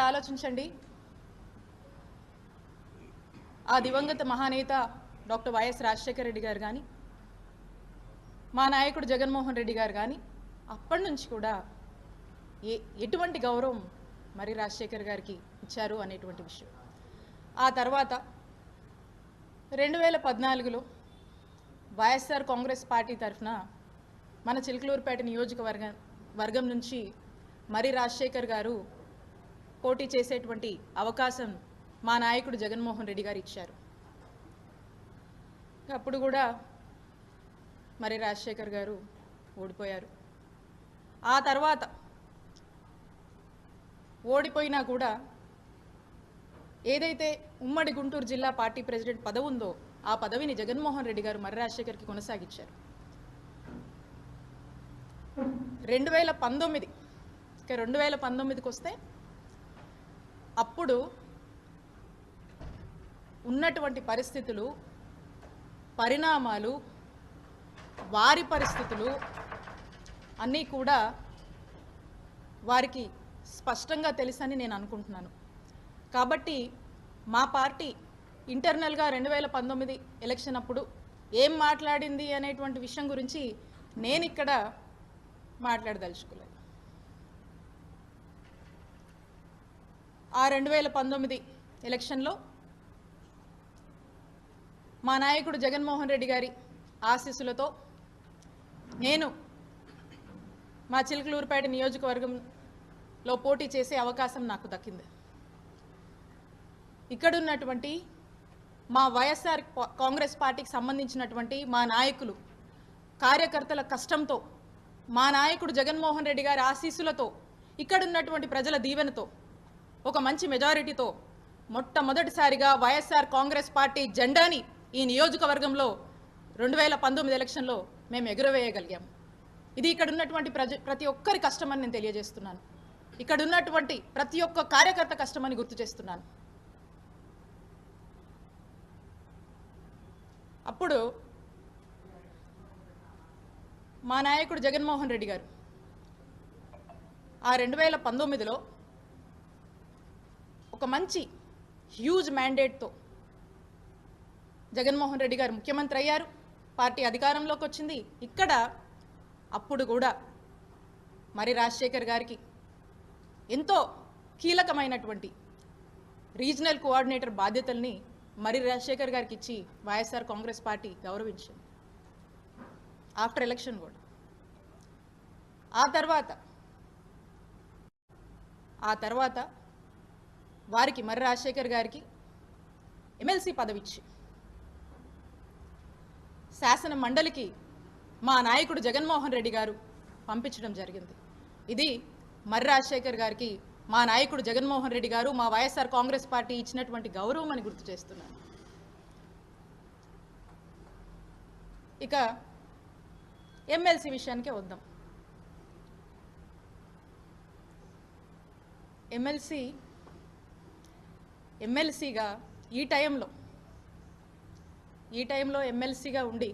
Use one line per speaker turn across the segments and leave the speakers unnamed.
ఒక్కసారి ఆలోచించండి. ఆ దివంగత మహానేత డాక్టర్ వైఎస్ రాజశేఖర రెడ్డి గారు కానీ మా నాయకుడు జగన్మోహన్ రెడ్డి గారు కానీ అప్పటి నుంచి కూడా ఏ ఎటువంటి గౌరవం మరి రాజశేఖర్ గారికి ఇచ్చారు అనేటువంటి విషయం. ఆ తర్వాత రెండు వేల పద్నాలుగులో వైఎస్ఆర్ కాంగ్రెస్ పార్టీ తరఫున మన చిలుకలూరుపేట నియోజకవర్గం వర్గం నుంచి మరి రాజశేఖర్ గారు పోటీ చేసేటువంటి అవకాశం మా నాయకుడు జగన్మోహన్ రెడ్డి గారు ఇచ్చారు. అప్పుడు కూడా మరి రాజశేఖర్ గారు ఓడిపోయారు. ఆ తర్వాత ఓడిపోయినా కూడా ఏదైతే ఉమ్మడి గుంటూరు జిల్లా పార్టీ ప్రెసిడెంట్ పదవి ఉందో ఆ పదవిని జగన్మోహన్ రెడ్డి గారు మర్రి రాజశేఖర్కి కొనసాగించారు. రెండు వేల పంతొమ్మిది ఇంకా రెండు వేల పంతొమ్మిదికి వస్తే అప్పుడు ఉన్నటువంటి పరిస్థితులు పరిణామాలు వారి పరిస్థితులు అన్నీ కూడా వారికి స్పష్టంగా తెలుసని నేను అనుకుంటున్నాను. కాబట్టి మా పార్టీ ఇంటర్నల్గా రెండు వేల పంతొమ్మిది ఎలక్షన్ అప్పుడు ఏం మాట్లాడింది అనేటువంటి విషయం గురించి నేను ఇక్కడ మాట్లాడదలుచుకోలేదు. ఆ రెండు వేల పంతొమ్మిది ఎలక్షన్లో మా నాయకుడు జగన్మోహన్ రెడ్డి గారి ఆశీస్సులతో నేను మా చిలుకలూరుపేట నియోజకవర్గంలో పోటీ చేసే అవకాశం నాకు దక్కింది. ఇక్కడున్నటువంటి మా వైఎస్ఆర్ కాంగ్రెస్ పార్టీకి సంబంధించినటువంటి మా నాయకులు కార్యకర్తల కష్టంతో మా నాయకుడు జగన్మోహన్ రెడ్డి గారి ఆశీస్సులతో ఇక్కడున్నటువంటి ప్రజల దీవెనతో ఒక మంచి మెజారిటీతో మొట్టమొదటిసారిగా వైఎస్ఆర్ కాంగ్రెస్ పార్టీ జెండాని ఈ నియోజకవర్గంలో రెండు వేల పంతొమ్మిది ఎలక్షన్లో మేము ఎగురవేయగలిగాము ఇది ఇక్కడ ఉన్నటువంటి ప్రజ ప్రతి ఒక్కరి కష్టమని నేను తెలియజేస్తున్నాను. ఇక్కడ ఉన్నటువంటి ప్రతి ఒక్క కార్యకర్త కష్టమని గుర్తు చేస్తున్నాను. అప్పుడు మా నాయకుడు జగన్మోహన్ రెడ్డి గారు ఆ రెండు వేల పంతొమ్మిదిలో ఒక మంచి హ్యూజ్ మ్యాండేట్తో జగన్మోహన్ రెడ్డి గారు ముఖ్యమంత్రి అయ్యారు. పార్టీ అధికారంలోకి వచ్చింది. ఇక్కడ అప్పుడు కూడా మరి రాజశేఖర్ గారికి ఎంతో కీలకమైనటువంటి రీజనల్ కోఆర్డినేటర్ బాధ్యతల్ని మరి రాజశేఖర్ గారికి ఇచ్చి వైఎస్ఆర్ కాంగ్రెస్ పార్టీ గౌరవించింది. ఆఫ్టర్ ఎలక్షన్ కూడా. ఆ తర్వాత ఆ తర్వాత వారికి మర్రి రాజశేఖర్ గారికి ఎమ్మెల్సీ పదవిచ్చి శాసన మండలికి మా నాయకుడు జగన్మోహన్ రెడ్డి గారు పంపించడం జరిగింది. ఇది మర్రి రాజశేఖర్ గారికి మా నాయకుడు జగన్మోహన్ రెడ్డి గారు మా వైఎస్ఆర్ కాంగ్రెస్ పార్టీ ఇచ్చినటువంటి గౌరవం అని గుర్తు చేస్తున్నాను. ఇక ఎమ్మెల్సీ విషయానికే వద్దాం. ఎమ్మెల్సీ ఎమ్మెల్సీగా ఈ టైంలో ఈ టైంలో ఎమ్మెల్సీగా ఉండి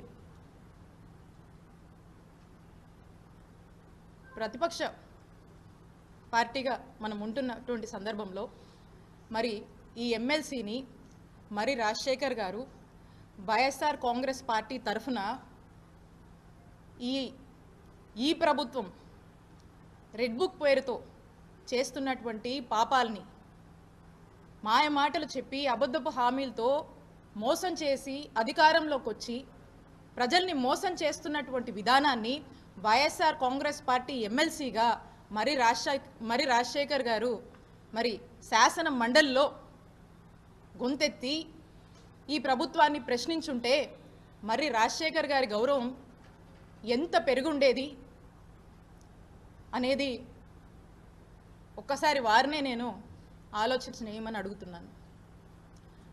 ప్రతిపక్ష పార్టీగా మనం ఉంటున్నటువంటి సందర్భంలో మరి ఈ ఎమ్మెల్సీని మరి రాజశేఖర్ గారు వైఎస్ఆర్ కాంగ్రెస్ పార్టీ తరఫున ఈ ఈ ప్రభుత్వం రెడ్ బుక్ పేరుతో చేస్తున్నటువంటి పాపాలని మాయ మాటలు చెప్పి అబద్ధపు హామీలతో మోసం చేసి అధికారంలోకి వచ్చి ప్రజల్ని మోసం చేస్తున్నటువంటి విధానాన్ని వైఎస్ఆర్ కాంగ్రెస్ పార్టీ ఎమ్మెల్సీగా మరి రాజశేఖర్ మరి రాజశేఖర్ గారు మరి శాసన మండలిలో గొంతెత్తి ఈ ప్రభుత్వాన్ని ప్రశ్నించుంటే మరి రాజశేఖర్ గారి గౌరవం ఎంత పెరుగుండేది అనేది ఒక్కసారి వారినే నేను ఆలోచించనేయమని అడుగుతున్నాను?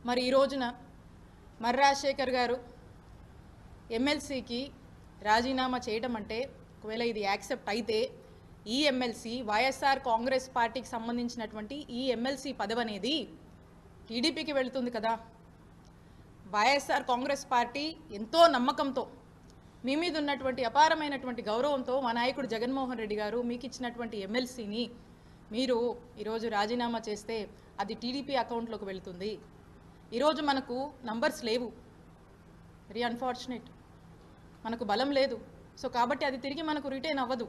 మరి ఈ రోజున మర్రి రాజశేఖర్ గారు ఎమ్మెల్సీకి రాజీనామా చేయడం అంటే ఒకవేళ ఇది యాక్సెప్ట్ అయితే ఈ ఎమ్మెల్సీ వైఎస్ఆర్ కాంగ్రెస్ పార్టీకి సంబంధించినటువంటి ఈ ఎమ్మెల్సీ పదవి అనేది టీడీపీకి వెళుతుంది కదా. వైఎస్ఆర్ కాంగ్రెస్ పార్టీ ఎంతో నమ్మకంతో మీ మీద ఉన్నటువంటి అపారమైనటువంటి గౌరవంతో మా నాయకుడు జగన్మోహన్ రెడ్డి గారు మీకు ఇచ్చినటువంటి ఎమ్మెల్సీని మీరు ఈరోజు రాజీనామా చేస్తే అది టీడీపీ అకౌంట్లోకి వెళుతుంది. ఈరోజు మనకు నంబర్స్ లేవు. వెరీ అన్ఫార్చునేట్ మనకు బలం లేదు. సో కాబట్టి అది తిరిగి మనకు రిటైన్ అవ్వదు.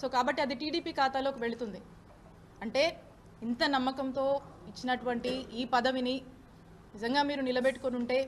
సో కాబట్టి అది టీడీపీ ఖాతాలోకి వెళుతుంది. అంటే ఇంత నమ్మకంతో ఇచ్చినటువంటి ఈ పదవిని నిజంగా మీరు నిలబెట్టుకొని ఉంటే